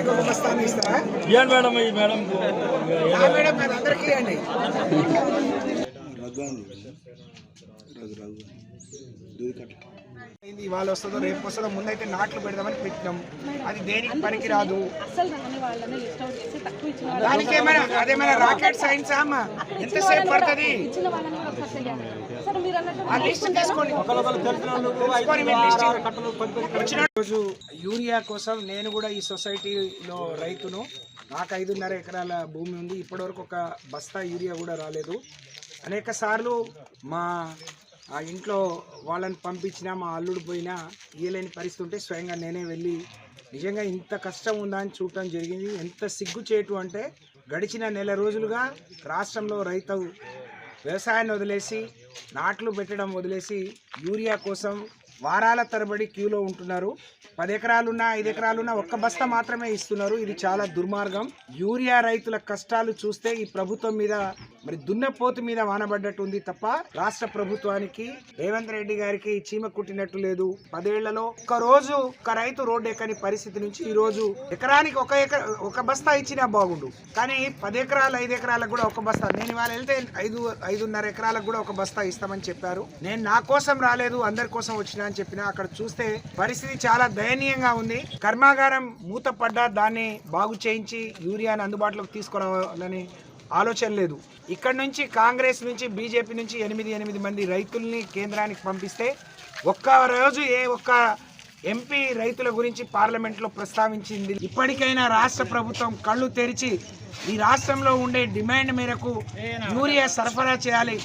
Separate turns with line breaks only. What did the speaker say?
ఎకరానికి ఒక బస్తాన్ని ఇస్తారా
ఏం మేడం ఈ మేడం?
మేడం అందరికీ ఇవ్వండి. ఇది ఇవాళ వస్తుందో రేపు వస్తుందో ముందైతే నాట్లు పెడదామని పెట్టినాం. అది దేనికి పనికిరాదు. దానికి ఏమైనా అదేమైనా రాకెట్ సైన్స్ అమ్మా? ఎంతసేపు పడుతుంది? ఆ లిస్ట్ తీసుకోండి. రోజు యూరియా కోసం నేను కూడా ఈ సొసైటీలో రైతును. నాకు ఐదున్నర ఎకరాల భూమి ఉంది. ఇప్పటివరకు ఒక బస్తా యూరియా కూడా రాలేదు. అనేక సార్లు మా ఇంట్లో వాళ్ళని పంపించినా మా అల్లుడు పోయినా ఇయ్యలేని పరిస్థితి ఉంటే స్వయంగా నేనే వెళ్ళి నిజంగా ఇంత కష్టం ఉందా అని చూడటం జరిగింది. ఎంత సిగ్గు చేయటం అంటే గడిచిన నెల రోజులుగా రాష్ట్రంలో రైతు వ్యవసాయాన్ని వదిలేసి నాట్లు పెట్టడం వదిలేసి యూరియా కోసం వారాల తరబడి క్యూలో ఉంటున్నారు. పది ఎకరాలున్నా ఐదు ఎకరాలున్నా ఒక్క బస్తా మాత్రమే ఇస్తున్నారు. ఇది చాలా దుర్మార్గం. యూరియా రైతుల కష్టాలు చూస్తే ఈ ప్రభుత్వం మీద మరి దున్నపోతు మీద వానబడ్డట్టు ఉంది తప్ప రాష్ట్ర ప్రభుత్వానికి రేవంత్ రెడ్డి గారికి చీమ కుట్టినట్టు లేదు. పదేళ్ళలో ఒక రోజు ఒక రైతు రోడ్డు ఎక్కని పరిస్థితి నుంచి ఈ రోజు ఎకరానికి ఒక ఎకర ఒక బస్తా ఇచ్చినా బాగుండు. కానీ పది ఎకరాలు ఐదు ఎకరాలకు కూడా ఒక బస్తా. నేను ఇవాళ వెళ్తే ఐదు ఐదున్నర ఎకరాలకు కూడా ఒక బస్తా ఇస్తామని చెప్పారు. నేను నా కోసం రాలేదు అందరి కోసం వచ్చినా అని చెప్పిన. అక్కడ చూస్తే పరిస్థితి చాలా దయనీయంగా ఉంది. కర్మాగారం మూతపడ్డా దాన్ని బాగు చేయించి యూరియాని అందుబాటులోకి తీసుకురావాలని ఆలోచన లేదు. ఇక్కడ నుంచి కాంగ్రెస్ నుంచి బీజేపీ నుంచి ఎనిమిది ఎనిమిది మంది రైతుల్ని కేంద్రానికి పంపిస్తే ఒక్క రోజు ఏ ఒక్క ఎంపీ రైతుల గురించి పార్లమెంట్లో ప్రస్తావించింది. ఇప్పటికైనా రాష్ట్ర ప్రభుత్వం కళ్ళు తెరిచి ఈ రాష్ట్రంలో ఉండే డిమాండ్ మేరకు యూరియా సరఫరా చేయాలి.